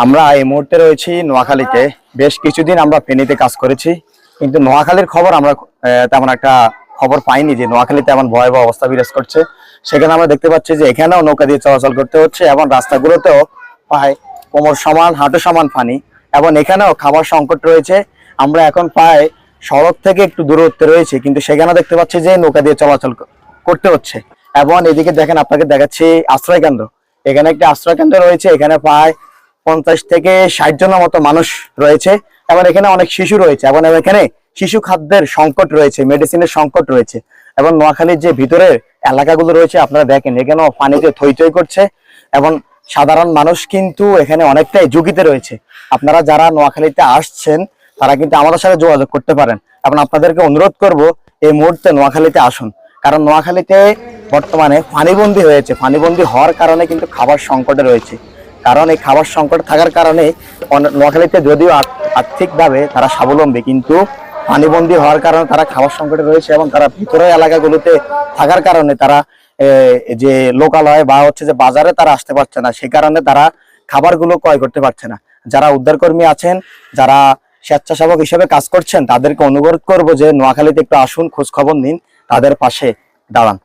আমরা এই মুহূর্তে রয়েছি নোয়াখালীতে। বেশ কিছুদিন আমরা ফেনীতে কাজ করেছি, কিন্তু নোয়াখালীর খবর আমরা তেমন একটা খবর পাইনি যে নোয়াখালীতে এমন ভয়াবহ অবস্থা বিরাজ করছে। সেখানে আমরা দেখতে পাচ্ছি যে এখানেও নৌকা দিয়ে চলাচল করতে হচ্ছে এবং রাস্তাগুলোতেও প্রায় কোমর সমান, হাঁটু সমান পানি এবং এখানেও খাবার সংকট রয়েছে। আমরা এখন প্রায় সড়ক থেকে একটু দূরত্বে রয়েছে, কিন্তু সেখানে দেখতে পাচ্ছি যে নৌকা দিয়ে চলাচল করতে হচ্ছে। এবং এদিকে দেখেন, আপনাকে দেখাচ্ছি আশ্রয় কেন্দ্র এখানে একটি আশ্রয় কেন্দ্র রয়েছে, এখানে প্রায় পঞ্চাশ থেকে ষাট জনের মতো মানুষ রয়েছে। এবং এখানে অনেক শিশু রয়েছে এবং এখানে শিশু খাদ্যের সংকট রয়েছে মেডিসিনের সংকট রয়েছে। এবং নোয়াখালীর যে ভিতরের এলাকাগুলো রয়েছে, আপনারা দেখেন, এখানেও পানিতে থই থই করছে। এবং সাধারণ মানুষ কিন্তু এখানে অনেকটাই ঝুঁকিতে রয়েছে। আপনারা যারা নোয়াখালীতে আসছেন, তারা কিন্তু আমাদের সাথে যোগাযোগ করতে পারেন। এবং আপনাদেরকে অনুরোধ করব, এই মুহূর্তে নোয়াখালীতে আসুন। কারণ নোয়াখালীতে বর্তমানে পানিবন্দী হয়েছে। পানিবন্দী হওয়ার কারণে কিন্তু খাবার সংকটে রয়েছে। কারণ এই খাবার সংকট থাকার কারণে নোয়াখালীতে যদিও আর্থিকভাবে তারা স্বাবলম্বী, কিন্তু পানিবন্দী হওয়ার কারণে তারা খাবার সংকটে রয়েছে এবং তারা ভিতরের এলাকাগুলোতে থাকার কারণে তারা যে লোকালয় বা হচ্ছে যে বাজারে তারা আসতে পারছে না, সে কারণে তারা খাবারগুলো ক্রয় করতে পারছে না। যারা উদ্ধারকর্মী আছেন, যারা স্বেচ্ছাসেবক হিসেবে কাজ করছেন, তাদেরকে অনুরোধ করব যে নোয়াখালীতে একটু আসুন খোঁজ খবর নিন, তাদের পাশে দাঁড়ান।